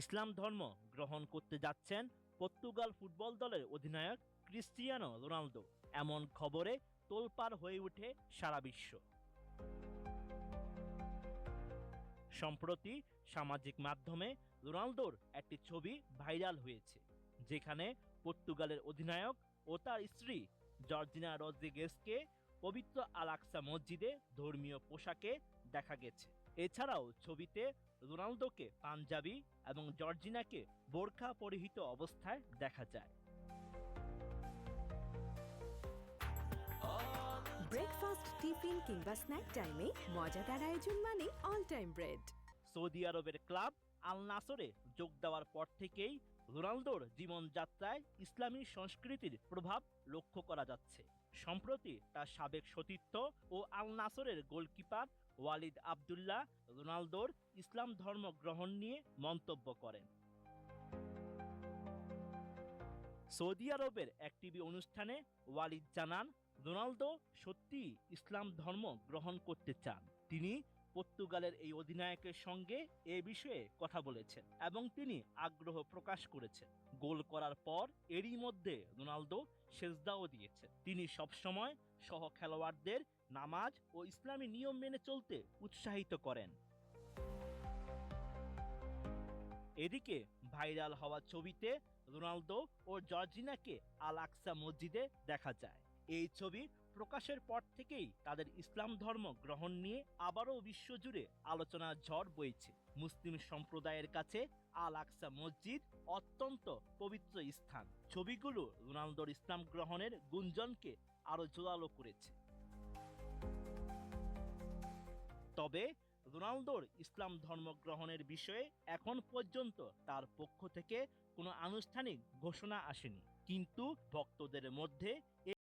ইসলাম ধর্ম গ্রহণ করতে যাচ্ছেন পর্তুগাল ফুটবল দলের অধিনায়ক ক্রিস্টিয়ানো রোনালদো। এমন খবরে তোলপাড় হয়ে ওঠে সারা বিশ্ব। সম্প্রতি সামাজিক মাধ্যমে রোনালদোর একটি ছবি ভাইরাল হয়েছে, যেখানে পর্তুগালের অধিনায়ক ও তার স্ত্রী জর্জিনা রদ্রিগেসকে পবিত্র আলাক্সা মসজিদে ধর্মীয় পোশাকে দেখা গেছে। এছাড়াও ছবিতে রোনালদোকে পাঞ্জাবি এবং জর্জিনাকে বোরখা পরিহিত অবস্থায় দেখা যায়। ব্রেকফাস্ট টিফিন কিংবা স্ন্যাক টাইমে মজাদার আয়োজন মানে অল টাইম ব্রেড সৌদি আরবের ক্লাব আল নাসরে যোগ দেওয়ার পর থেকেই রোনালদোর জীবনযাত্রায় ইসলামী সংস্কৃতির প্রভাব লক্ষ্য করা যাচ্ছে। সম্প্রতি তার সাবেক সতীর্থ ও আল নাসরের গোলকিপার ওয়ালিদ আবদুল্লাহ রোনালদোর ইসলাম ধর্ম গ্রহণ নিয়ে মন্তব্য করেন। সৌদি আরবের এক টিভি অনুষ্ঠানে ওয়ালিদ জানান, রোনালদো সত্যি ইসলাম ধর্ম গ্রহণ করতে চান। তিনি পর্তুগালের এই অধিনায়কের সঙ্গে এ বিষয়ে কথা বলেছেন এবং তিনি আগ্রহ প্রকাশ করেছেন। গোল করার পর এরই মধ্যে রোনালদো সেজদাও দিয়েছেন। তিনি সবসময় সহ খেলোয়াড়দের নামাজ ও ইসলামী নিয়ম মেনে চলতে উৎসাহিত করেন। এদিকে ভাইরাল হওয়া ছবিতে রোনালদো ও জর্জিনাকে আল আকসা মসজিদে দেখা যায়। এই ছবি প্রকাশের পর থেকেই তাদের ইসলাম ধর্ম গ্রহণ নিয়ে আবারও বিশ্বজুড়ে আলোচনার ঝড় বইছে। মুসলিম সম্প্রদায়ের কাছে আল আকসা মসজিদ অত্যন্ত পবিত্র স্থান। ছবিগুলো রোনালদোর ইসলাম গ্রহণের গুঞ্জনকে আরও জোরালো করেছে। তবে রোনালদোর ইসলাম ধর্ম গ্রহণের বিষয়ে এখন পর্যন্ত তার পক্ষ থেকে কোনো আনুষ্ঠানিক ঘোষণা আসেনি। কিন্তু ভক্তদের মধ্যে